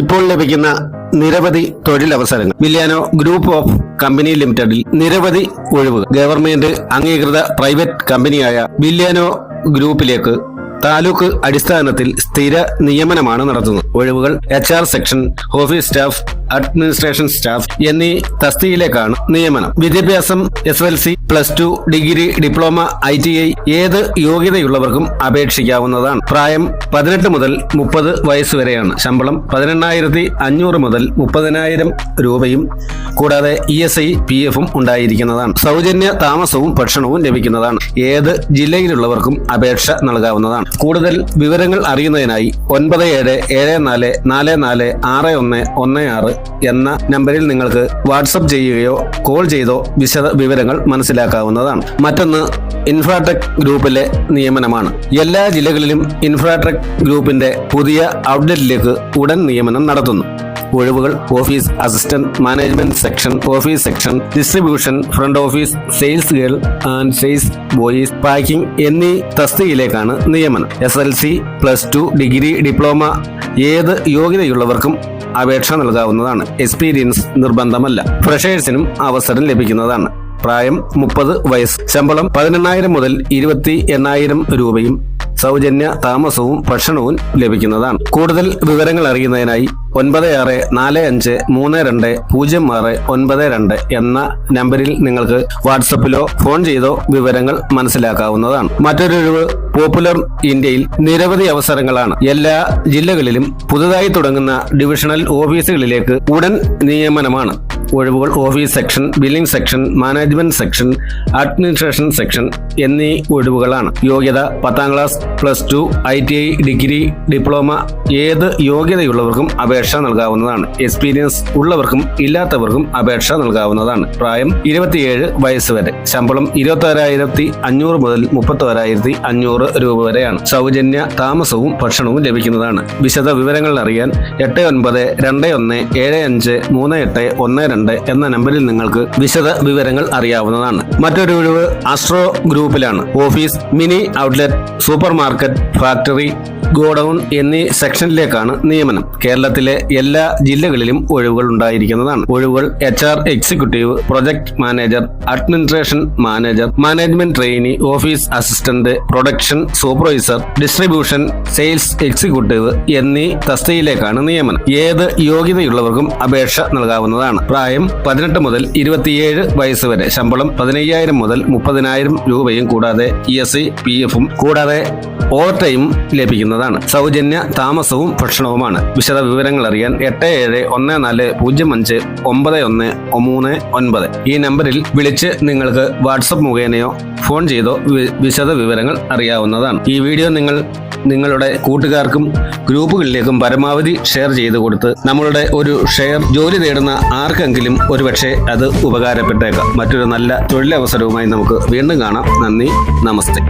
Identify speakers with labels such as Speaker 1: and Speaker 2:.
Speaker 1: ഇപ്പോൾ ലഭിക്കുന്ന നിരവധി തൊഴിലവസരങ്ങൾ. മില്യാനോ ഗ്രൂപ്പ് ഓഫ് കമ്പനി ലിമിറ്റഡിൽ നിരവധി ഒഴിവുകൾ. ഗവൺമെന്റ് അംഗീകൃത പ്രൈവറ്റ് കമ്പനിയായ മില്യാനോ ഗ്രൂപ്പിലേക്ക് താലൂക്ക് അടിസ്ഥാനത്തിൽ സ്ഥിര നിയമനമാണ് നടത്തുന്നത്. ഒഴിവുകൾ H R section office staff administration staff എന്നീ തസ്തിയിലേക്കാണ് നിയമനം. വിദ്യാഭ്യാസം S L C plus two degree diploma I T I ഏത് യോഗ്യതയുള്ളവർക്കും അപേക്ഷിക്കാവുന്നതാണ്. പ്രായം പതിനെട്ട് മുതൽ മുപ്പത് വയസ്സ് വരെയാണ്. ശമ്പളം പതിനെണ്ണായിരത്തി അഞ്ഞൂറ് മുതൽ മുപ്പതിനായിരം രൂപയും കൂടാതെ ഇ എസ് ഐ പി എഫും ഉണ്ടായിരിക്കുന്നതാണ്. സൗജന്യ താമസവും ഭക്ഷണവും ലഭിക്കുന്നതാണ്. ഏത് ജില്ലയിലുള്ളവർക്കും അപേക്ഷ നൽകാവുന്നതാണ്. കൂടുതൽ വിവരങ്ങൾ അറിയുന്നതിനായി ഒൻപത് ഏഴ് ഏഴ് നാല് നാല് നാല് ആറ് ഒന്ന് ഒന്ന് ആറ് എന്ന നമ്പറിൽ നിങ്ങൾക്ക് വാട്സപ്പ് ചെയ്യുകയോ കോൾ ചെയ്തോ വിശദ വിവരങ്ങൾ മനസ്സിലാക്കാവുന്നതാണ്. മറ്റൊന്ന് ഇൻഫ്രാടെക് ഗ്രൂപ്പിലെ നിയമനമാണ്. എല്ലാ ജില്ലകളിലും ഇൻഫ്രാടെക് ഗ്രൂപ്പിന്റെ പുതിയ ഔട്ട്ലെറ്റിലേക്ക് ഉടൻ നിയമനം നടത്തുന്നു. ഒഴിവുകൾ office assistant management section office section distribution front office sales girl and sales boys packing എന്നീ തസ്തികയിലേക്കാണ് നിയമനം. എസ് L C plus two degree diploma ഏത് യോഗ്യതയുള്ളവർക്കും അപേക്ഷ നൽകാവുന്നതാണ്. എക്സ്പീരിയൻസ് നിർബന്ധമല്ല. ഫ്രഷേഴ്സിനും അവസരം ലഭിക്കുന്നതാണ്. പ്രായം മുപ്പത് വയസ്സ്. ശമ്പളം പതിനെണ്ണായിരം മുതൽ ഇരുപത്തി എണ്ണായിരം രൂപയും സൗജന്യ താമസവും ഭക്ഷണവും ലഭിക്കുന്നതാണ്. കൂടുതൽ വിവരങ്ങൾ അറിയുന്നതിനായി ഒൻപത് ആറ് നാല് അഞ്ച് മൂന്ന് രണ്ട് പൂജ്യം ആറ് ഒൻപത് രണ്ട് എന്ന നമ്പറിൽ നിങ്ങൾക്ക് വാട്സപ്പിലോ ഫോൺ ചെയ്തോ വിവരങ്ങൾ മനസ്സിലാക്കാവുന്നതാണ്. മറ്റൊരു പോപ്പുലർ ഇന്ത്യയിൽ നിരവധി അവസരങ്ങളാണ്. എല്ലാ ജില്ലകളിലും പുതുതായി തുടങ്ങുന്ന ഡിവിഷണൽ ഓഫീസുകളിലേക്ക് ഉടൻ നിയമനമാണ്. ഒഴിവുകൾ office section billing section management section administration section എന്നീ ഒഴിവുകളാണ്. യോഗ്യത പത്താം class plus two I T I degree diploma ഏത് യോഗ്യതയുള്ളവർക്കും അപേക്ഷ നൽകാവുന്നതാണ്. എക്സ്പീരിയൻസ് ഉള്ളവർക്കും ഇല്ലാത്തവർക്കും അപേക്ഷ നൽകാവുന്നതാണ്. പ്രായം ഇരുപത്തിയേഴ് വയസ്സ് വരെ. ശമ്പളം ഇരുപത്തി അഞ്ഞൂറ് മുതൽ മുപ്പത്തി അഞ്ഞൂറ് രൂപ വരെയാണ്. സൗജന്യ താമസവും ഭക്ഷണവും ലഭിക്കുന്നതാണ്. വിശദ വിവരങ്ങൾ അറിയാൻ എട്ട് ഒൻപത് രണ്ട് ഒന്ന് ഏഴ് അഞ്ച് മൂന്ന് എട്ട് ഒന്ന് രണ്ട്. എന്ന നമ്പറിൽ നിങ്ങൾക്ക് വിശദ വിവരങ്ങൾ അറിയാവുന്നതാണ്. മറ്റൊരു ഒഴിവ് Astro ഗ്രൂപ്പിലാണ് office mini outlet supermarket factory godown എന്നീ സെക്ഷനിലേക്കാണ് നിയമനം. കേരളത്തിലെ എല്ലാ ജില്ലകളിലും ഒഴിവുകൾ ഉണ്ടായിരിക്കുന്നതാണ്. ഒഴിവുകൾ H R executive project manager administration manager management trainee office assistant production supervisor distribution sales executive എന്നീ തസ്തികയിലേക്കാണ് നിയമനം. ഏത് യോഗ്യതയുള്ളവർക്കും അപേക്ഷ നൽകാവുന്നതാണ്. പ്രായം പതിനെട്ട് മുതൽ ഇരുപത്തിയേഴ് വയസ്സ് വരെ. ശമ്പളം പതിനയ്യായിരം മുതൽ മുപ്പതിനായിരം രൂപയും കൂടാതെ ഇ എസ് സി പി എഫും കൂടാതെ ഓവർ ടൈം ലഭിക്കുന്നതാണ് സൗജന്യ താമസവും ഭക്ഷണവുമാണ്. വിശദ വിവരങ്ങൾ അറിയാൻ എട്ട് ഏഴ് ഒന്ന് നാല് പൂജ്യം അഞ്ച് ഒമ്പത് ഒന്ന് മൂന്ന് ഒൻപത്. ഈ നമ്പറിൽ വിളിച്ച് നിങ്ങൾക്ക് വാട്സപ്പ് മുഖേനയോ ഫോൺ ചെയ്തോ വിശദ വിവരങ്ങൾ അറിയാവുന്നതാണ്. ഈ വീഡിയോ നിങ്ങൾ നിങ്ങളുടെ കൂട്ടുകാർക്കും ഗ്രൂപ്പുകളിലേക്കും പരമാവധി ഷെയർ ചെയ്തു കൊടുത്ത് നമ്മളുടെ ഒരു ഷെയർ ജോലി തേടുന്ന ആർക്കെങ്കിലും ഒരുപക്ഷെ അത് ഉപകാരപ്പെട്ടേക്കാം. മറ്റൊരു നല്ല തൊഴിലവസരവുമായി നമുക്ക് വീണ്ടും കാണാം. നന്ദി നമസ്തേ.